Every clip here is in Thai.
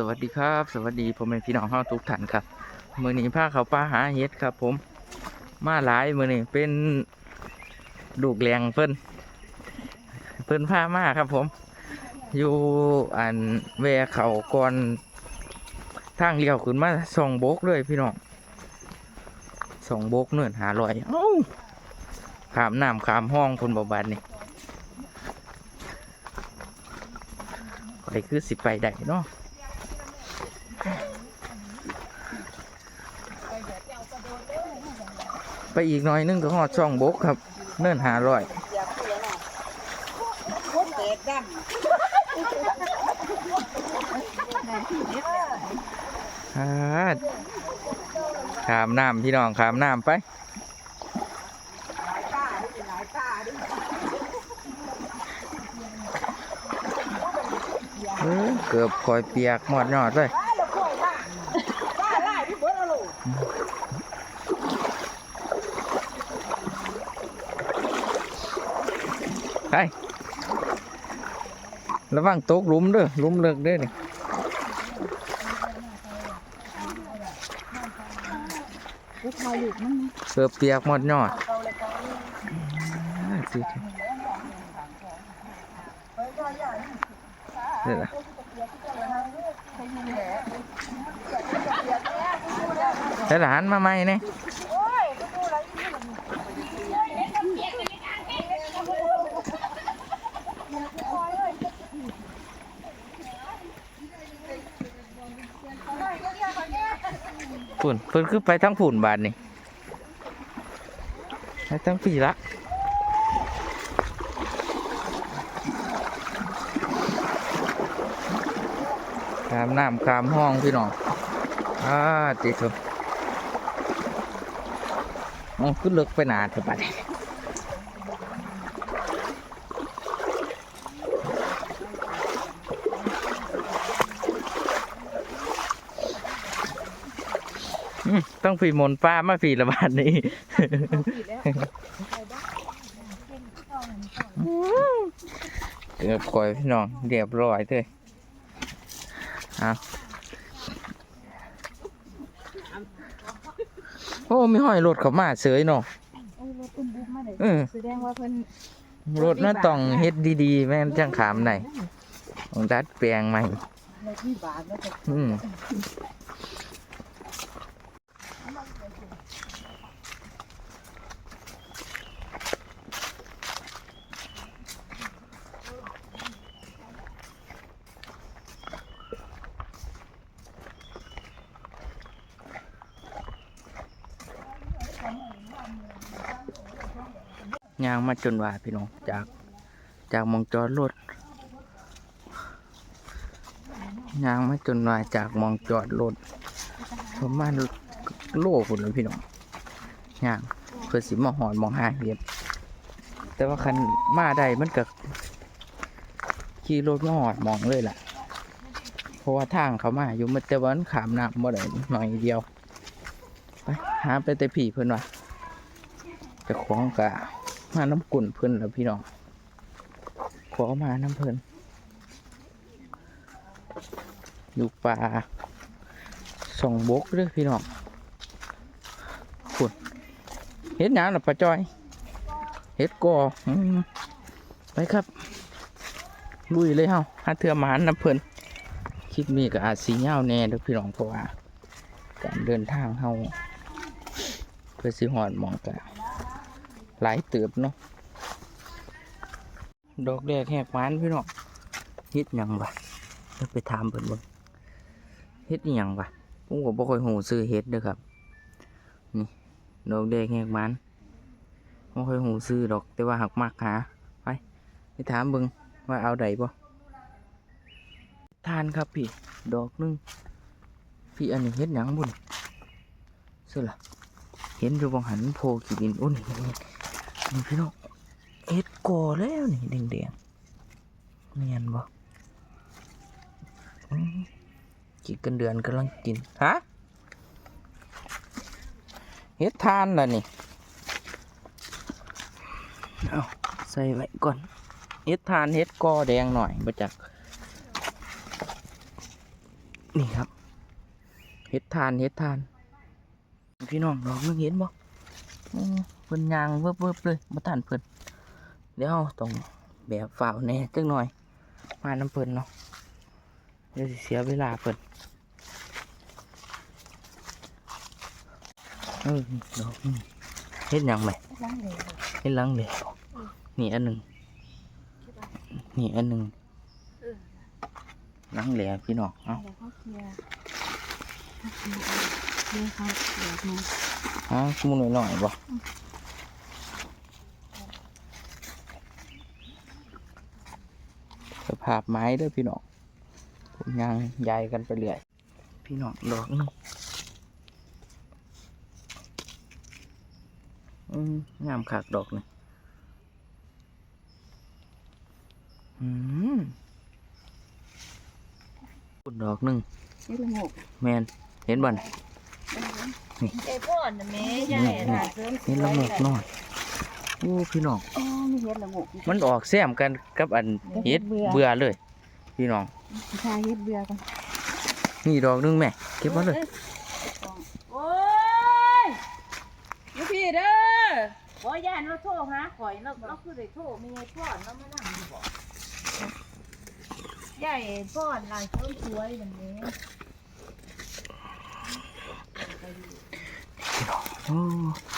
สวัสดีครับ สวัสดีพ่อแม่พี่น้องเฮาทุกท่านครับมือนี้พาเขาป้าหาเห็ดครับ ผมมาหลายมือนี้เป็นลูกแรงเพิ่นเพิ่นพามาครับ ผม อยู่อันแวเขาก่อนทางเลี้ยวขึ้นมาส่องโบกเลยพี่น้องส่องโบกเนินหาลอยเอ้าขามน้ำขามห้องคนบบาดนี่ไปคือสิไปได้เนาะ ไปอีกหน่อยนึงก็หอดช่องบกครับ เนิ่นหาร้อยอาขามน้ำพี่น้องขามน้ำไปเออเกือบคอยเปียกหมดยอดเลย ตาละข่อยล่ะตาล่าที่เบิดเอาลูก ไประวังตกลุมเด้อลุมเลิกเด้อนี่เกือบเปียกหมดยอดอ่าสิเดี๋ยวนะหลานมาใหม่เนี่ย ฝุ่นเพิ่นคือไปทั้งฝุ่นบาทนี่ไปทั้งปีละขามน้ำขามห้องพี่น้องอ่าติดเถอะมองขึ้นเลิกไปหนาเถอะบัดนี้ อืมต้องฝีมนต์ป้ามาฝีละบาทนี้เกือบคอยพี่น้องเรียบร้อยเลยเอาโอ้มีห้อยรถเขามาเสยเนาะโอ้รถอุ้มบุ๊กมาเลยเออแสดงว่าเพิ่นรถน่าต้องเฮ็ดดีๆ แม่นจังขามไหนต้องดัดแปลงใหม่ในที่บาทแล้วจะอืม ยางมาจนว่าพี่น้องจากจากมองจอดรถยางมาจนว่าจากมองจอดรถประมาณโลพุ่นเลยพี่น้องยางเพื่อสิมาหอนมองหาเห็ดแต่ว่าคันมาได้มันก็ขี่รถมาหอดมองเลยล่ะ เพราะว่าทางเขามาอยู่มันแต่ว่ามันขามน้ำบ่ได้หน่อยเดียว ไปหาไปแต่ผีเพิ่อนว่าแต่ของกะ มาน้ำกุ่นเพิ่นแล้วพี่น้อง ขอมาน้ำเพิ่นอยู่ป่าส่องบกเด้อพี่น้องฝุ่นเฮ็ดหยังล่ะป้าจอยเฮ็ดกอไปครับ ลุยเลยเฮาหาเทื่อมาน้ำเพิ่นคลิปนี้ก็อาจสียาแน่เด้อพี่น้องเพราะว่า การเดินทางเฮาเพื่อสิหอดมองกะ หลายเติบเนาะดอกแรกแหกหวานพี่น้องเฮ็ดยังวะเดี๋ยวไปถามเพิ่นบ่เฮ็ดอิหยังวะผมก็บ่ค่อยฮู้ชื่อเฮ็ดเด้อครับ นี่ดอกแรกแหกหวานบ่ค่อยฮู้ชื่อดอกแต่ว่าหักมักหาไปไปถามเบิ่งว่าเอาได้บ่ทานครับพี่ดอกนึงพี่อันนี้เฮ็ดหยังบุญซื่อล่ะเห็นอยู่บ่หันโพขี้ดินโอ้นี่ นี่พี่น้องเอ็ดกอแล้วนี่แดงๆเนียนบ่อืมกินกันเดือนกำลังกิน ฮะเฮ็ดทานล่ะนี่ เอาใส่ไว้ก่อนเฮ็ดทานเฮ็ดกอแดงหน่อยมาจาก นี่ครับเห็ดทานเห็ดทาน พี่น้องดอกนึงเห็นบ่โอ้ เพิ่นยางเวิบเวิบๆเลยมาทานเพิ่นเดี๋ยวต้องแบบฝ่าวแน่จักหน่อย มาน้ำเพิ่นเนาะเดี๋ยวสิเสียเวลาเพิ่นเออนี่ดอกเฮ็ดหยังไหมเฮ็ดลังเลยนี่อันหนึ่งนี่อันหนึ่งเหลังแหลพี่น้องเอ้าแล้วเขาเคลียร์เขาเคลียร์เรื่องเขาเดี๋ยวมาเอ้าชูหน่อยหน่อยบ่ สภาพไม้เด้อพี่น้องผมยังใหญ่กันไปเรื่อยพี่น้องดอกหนึงอืมงามคักดอกหนึงอืมพูดดอกหนึงเฮ็ดละโงกแมนเห็นบ่น่ะไอ้พ่อนน่ะแม่ใหญ่น่ะเสริมเห็นละโงกน้อย โอ้พี่น้องอ๋อมีเฮ็ดละโงกมันออกแซมกันกับอันเฮ็ดเบื่อเบื่อเลย พี่น้องชายเฮ็ดเบื่อกันนี่ดอกหนึงแม่เก็บมาเลยโอ้ยอยู่พี่เด้อบ่ย่านเราโทรหาข่อยเราเราคือได้โทรมีไอ้พ่อนเรามานั่งอยู่บ่ใหญ่พ่อนหลายคนสวยแบบนี้โอ้เ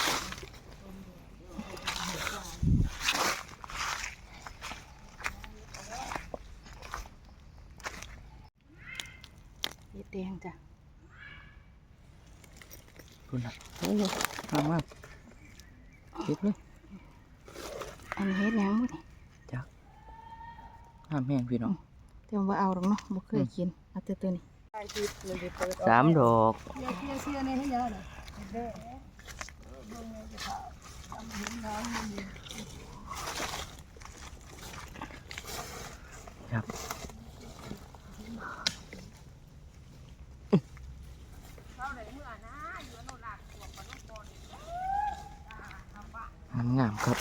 แดงจ้ะคุณน่ะโอ้งามมากเก็บเลยอันนี้เฮ็ดหยังบ่นี่งามแห้งพี่น้องแต่ว่าเอาดอกเนาะบ่เคยกินเอาแต่ตัวนี้สามดอกเชื่อๆนี่ให้เยอะเลยครับ งามงามครับ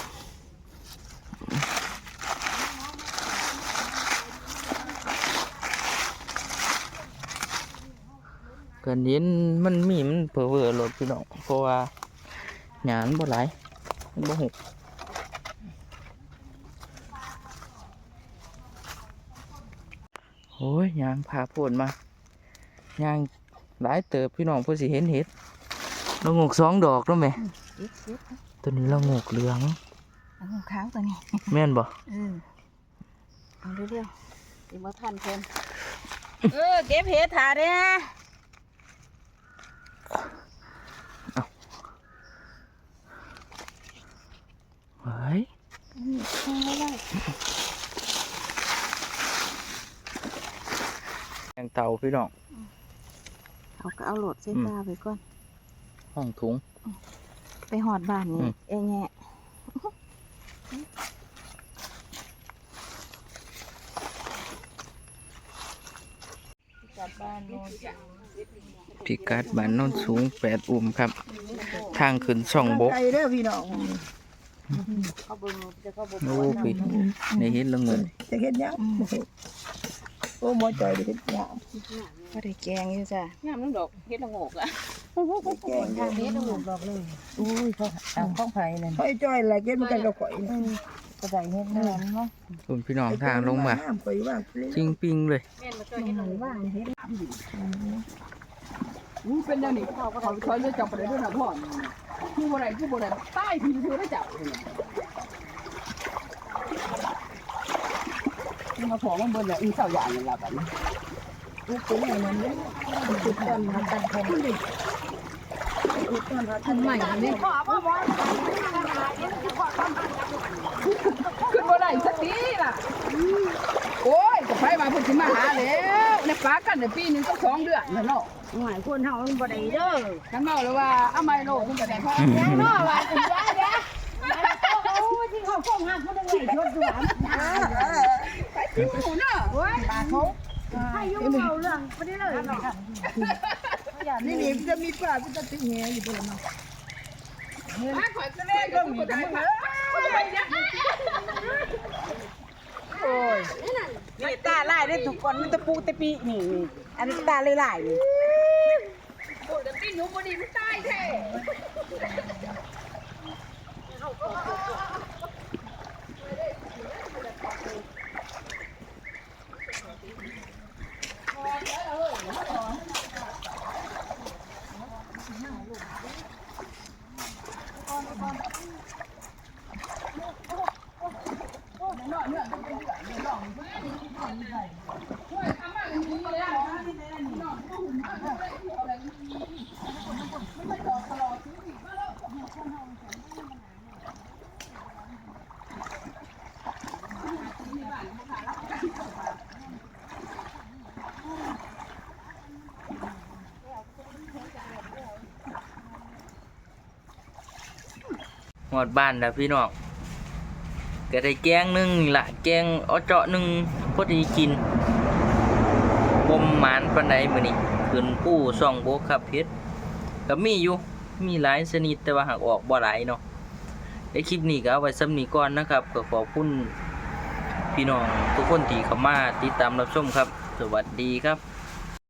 กันเย็นมันมีมันเผลอเวอรถพี่น้องเพราะว่าหยานบ่ไหลบ่หกโอ้ยยางพาโพดมายางหลายเติบพี่น้องเพื่อสิเห็นเห็ดเรางกสองดอกแล้วไหม ตัวนี้เรางกเหลืองเอาของขาวตัวนี้ แม่นบ่เออเอาเร็วๆสิบ่ทันเพิ่นเออเก็บเห็ดถาเด้เฮ้ยนี่เอาไว้ไว้แกงเต่าพี่น้องเอาก็เอาโหลดใส่อืมตาไปก่อนห้องถุง ไปหอดบ้านอืนี่มเอ้แง่กลับบ้านโน่นพิกัดบ้านโนนสูงแปดอุ้มครับ ทางขึ้นช่องบกไก่เด้อพี่น้องเขาเบิ่งจะเขาบ่โอ้พี่ในเห็ดละงกจะเฮ็ดหยัง โอ้หมอจอยได้เฮ็ดหยังก็ได้แกงอยู่จ้ะงามน้ำดอกเฮ็ดละโงกอะแกงทางนี้ต้องหลุดดอกเลยอุ้ยเขาเอาข้องไผ่นั่นข่อยจอยหลายเก็บเหมือนกันกับข่อยนี่กระไดเฮ็ดนั่นเนาะคุณพี่น้องทางลงมาน้ำข่อยว่างเลยจริงปิงเลยแม่นมาเจอเฮ็ดละโงกว่างเฮ็ดอู้เป็นอย่างนี้เขาก็เขาเขาจะจับไปได้ด้วยนะพ่อผู้บ่ได้ผู้บ่ได้ใต้พี่คือได้จับนี่ มาพอมันเบิ่นแล้วอีเสาอย่างนั่นล่ะบัดนี้ลูกเป็นอย่างนั้นเลยติดต้นมาตั้งคนนี่อันใหม่นี่ขึ้นบ่ได้สักทีล่ะโอ้ยจะไปมาเพิ่นสิมาหาแล้วในฟ้ากันเดี๋ยวปีหนึงก็สองเดือนแล้วเนาะหมายคนเฮามันบ่ได้เด้อฉันเมาแล้วว่าเอาไม้โลคุณบ่ได้พอยังเนาะว่าคุณยายเด้อโอ้ที่เขาฟ้องหาผู้ใดไว้ชดสวนไปอยู่เนาะโอ้ยบาเขาให้ยุ่งเอาเรื่องบ่ได้เลย นี่นี่จะมีปลาที่จะติงแหอยู่บนนั้นถ้าข่อยจะเล่นก็มีได้ค่ะโอ้ยนี่ตาลายได้ทุกคนมันตะปูตะปีนี่อันนี้ตาลายๆนี่โอ้ยแต่พี่หนูบ่ดีมันตายแท้ ห อดบ้านแล้วพี่น้องก็ได้แกงหนึงนี่ละแกงเอาเจาะหนึงพอดีกินบ่มหมานปานใดมือนี้ขึ้นปู้ซ่องโบกครับเฮ็ดก็มีอยู่มีหลายชนิดแต่ว่าหากออกบ่หลายเนาะในคลิปนี้ก็เอาไว้ซ้ำนี้ก่อนนะครับก็ขอบคุณพี่น้องทุกคนที่เข้ามาติดตามรับชมครับ สวัสดีครับ